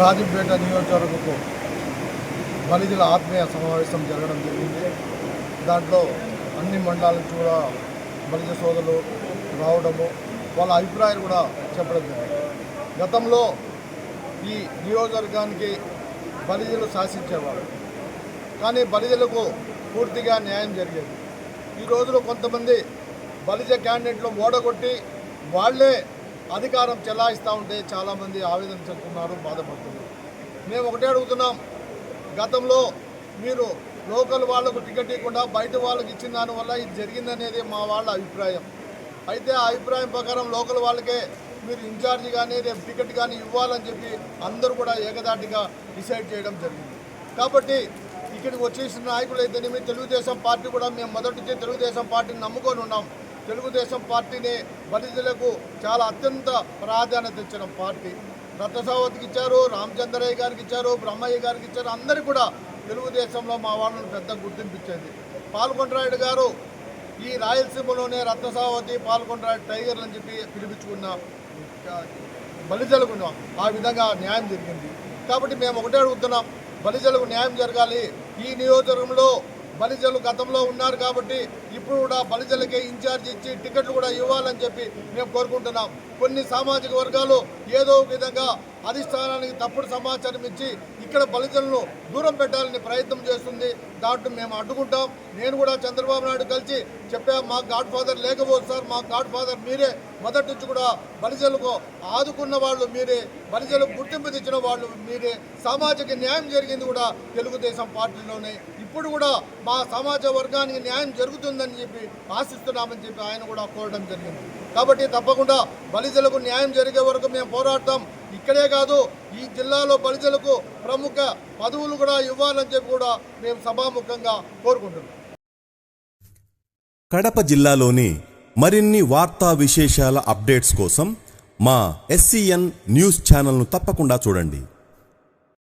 రాజంపేట నియోజకవర్గపు బలిజల ఆత్మీయ సమావేశం జరగడం జరిగింది. దాంట్లో అన్ని మండలాల నుంచి కూడా బలిజ సోదరులు రావడము వాళ్ళ అభిప్రాయాలు కూడా చెప్పడం జరిగింది. గతంలో ఈ నియోజకవర్గానికి బలిజలు శాసించేవారు కానీ బలిజలకు పూర్తిగా న్యాయం జరిగేది. ఈ రోజులో కొంతమంది బలిజ క్యాండిడేట్లు ఓడగొట్టి వాళ్ళే అధికారం చెలాయిస్తూ ఉంటే చాలామంది ఆవేదన చెందుతున్నారు బాధపడుతున్నారు. మేము ఒకటే అడుగుతున్నాం గతంలో మీరు లోకల్ వాళ్ళకు టికెట్ ఇవ్వకుండా బయట వాళ్ళకి ఇచ్చిన దానివల్ల ఇది జరిగిందనేది మా వాళ్ళ అభిప్రాయం. అయితే ఆ అభిప్రాయం ప్రకారం లోకల్ వాళ్ళకే మీరు ఇన్ఛార్జ్ కానీ రేపు టికెట్ కానీ ఇవ్వాలని చెప్పి అందరూ కూడా ఏకదాటిగా డిసైడ్ చేయడం జరిగింది. కాబట్టి ఇక్కడికి వచ్చేసిన నాయకులు అయితేనేమి తెలుగుదేశం పార్టీ కూడా మేము మొదటి నుంచి తెలుగుదేశం పార్టీని నమ్ముకొని ఉన్నాం. తెలుగుదేశం పార్టీని బలిజలకు చాలా అత్యంత ప్రాధాన్యత ఇచ్చిన పార్టీ. రత్నసావతికి ఇచ్చారు రామచంద్రయ్య గారికి ఇచ్చారు బ్రహ్మయ్య గారికి ఇచ్చారు. అందరికీ కూడా తెలుగుదేశంలో మా వాళ్ళను పెద్ద గుర్తింపు ఇచ్చేది. పాల్గొండరాయుడు గారు ఈ రాయలసీమలోనే రత్నసావతి పాల్గొండరాయుడు టైగర్లు అని చెప్పి పిలిపించుకున్న బలిజలకు ఆ విధంగా న్యాయం జరిగింది. కాబట్టి మేము ఒకటే అడుగుతున్నాం. బలిజలకు న్యాయం జరగాలి. ఈ నియోజకవర్గంలో బలిజలు గతంలో ఉన్నారు కాబట్టి ఇప్పుడు కూడా బలిజలకే ఇన్ఛార్జ్ ఇచ్చి టికెట్లు కూడా ఇవ్వాలని చెప్పి మేము కోరుకుంటున్నాం. కొన్ని సామాజిక వర్గాలు ఏదో విధంగా అధిష్టానానికి తప్పుడు సమాచారం ఇచ్చి ఇక్కడ బలిజలను దూరం పెట్టాలని ప్రయత్నం చేస్తుంది. దాంట్లో మేము అడ్డుకుంటాం. నేను కూడా చంద్రబాబు నాయుడు కలిసి చెప్పా మా గాడ్ ఫాదర్ లేకపోతే సార్ మా గాడ్ ఫాదర్ మీరే. మొదటి నుంచి కూడా బలిజలకు ఆదుకున్న వాళ్ళు మీరే. బలిజలకు గుర్తింపు తెచ్చిన వాళ్ళు మీరే. సామాజిక న్యాయం జరిగింది కూడా తెలుగుదేశం పార్టీలోనే. ఇప్పుడు కూడా మా సమాజ వర్గానికి న్యాయం జరుగుతుందని చెప్పి ఆశిస్తున్నామని చెప్పి ఆయన కూడా కోరడం జరిగింది. కాబట్టి తప్పకుండా బలిజలకు న్యాయం జరిగే వరకు మేము పోరాడతాం. ఇక్కడే కాదు ఈ జిల్లాలో బలిజలకు ప్రముఖ పదవులు కూడా ఇవ్వాలని చెప్పి కూడా మేము సభాముఖంగా కోరుకుంటున్నాం. కడప జిల్లాలోని మరిన్ని వార్తా విశేషాల అప్డేట్స్ కోసం మా ఎస్సీఎన్ న్యూస్ ఛానల్ను తప్పకుండా చూడండి.